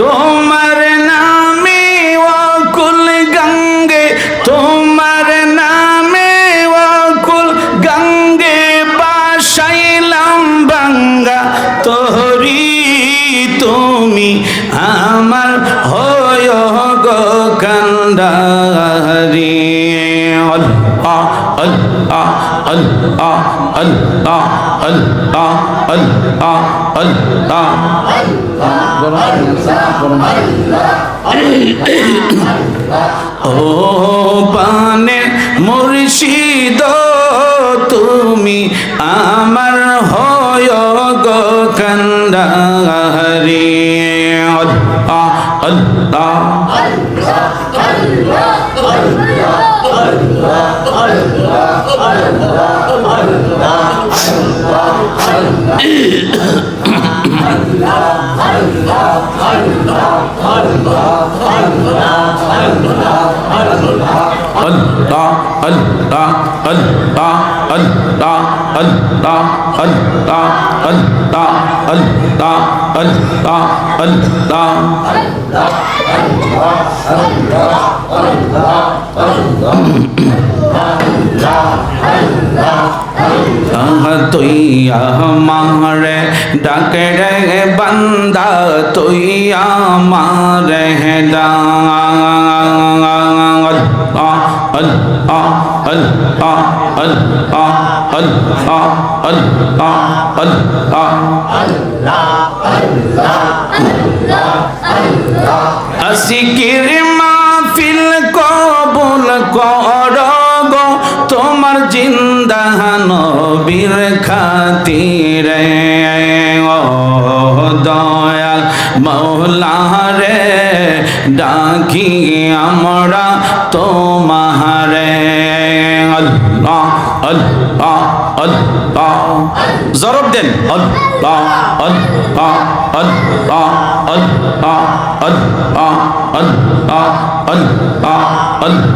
তোমার নামে অকুল গঙ্গে, তোমার নামে অকুল গঙ্গে বাসাইলাম বাঙ্গা। তোহরি তুমি আমার হয় গো কান্দারি আল্লাহ। আল্লাহ আল্লাহ আল্লাহ আল্লাহ আল্লাহ আল্লাহ ও পানে মুর্শিদ তুমি আমার হয় গো কান্দারি আল্লাহ আল্লাহ আল্লাহ আল্লাহ আল্লাহ Allah তাহা তুই আমারে ডাকে রে বান্দা তুই আমারে হে দা আসিকির মাহফিল কবুল কর। তোমার জিন্দা নবীর খাতিরে। ও দয়াল মৌলা রে ডাকি আমরা তোমারে। আল্লাহ আল্লাহ আল্লাহ। জরব দেন। আল্লাহ আল্লাহ আল্লাহ আল্লাহ আল্লাহ আল্লাহ আল্লাহ আল্লাহ।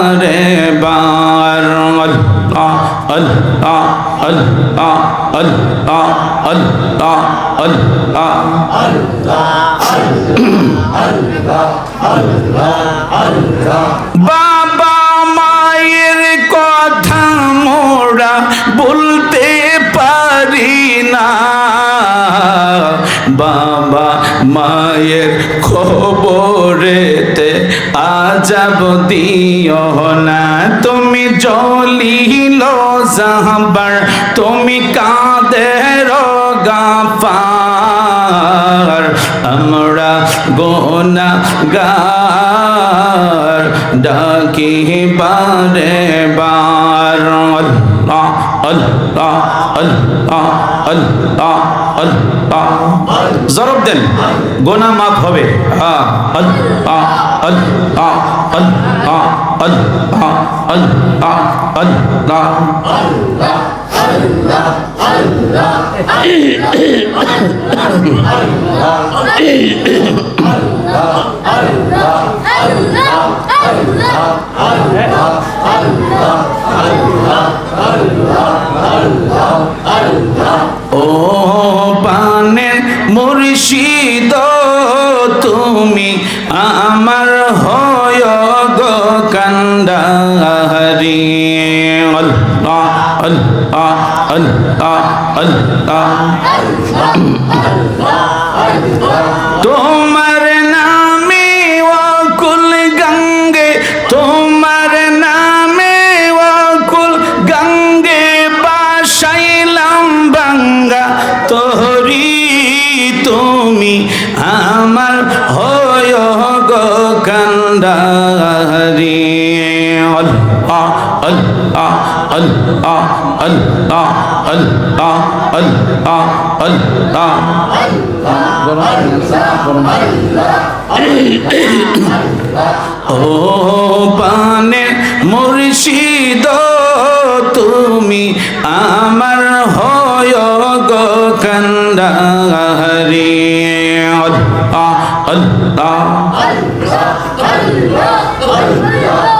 বারে বার, আল্লাহ আল্লাহ আল্লাহ আল্লাহ আল্লাহ আল্লাহ। বাবা মায়ের কথা মোরা বলতে পারি না। বাবা মায়ের খবরেতে আজাব দিও না। তুমি জলিল জাহাবার তুমি কাঁদে গাফার আমরা গোনা গার ডাকি বারে বার আল্লাহ আল্লাহ আল্লাহ আল্লাহ আল্লাহ। জরব দেন গোনা মাফ হবে হ্যাঁ আমার হয় গো কান্দাহারি। আল্লাহ আল্লাহ আল্লাহ আল্লাহ। الله الله الله الله الله ও পানে মুর্শিদ তুমি আমার হয় গো কন্দাহারি আল্লাহ আল্লাহ আল্লাহ আল্লাহ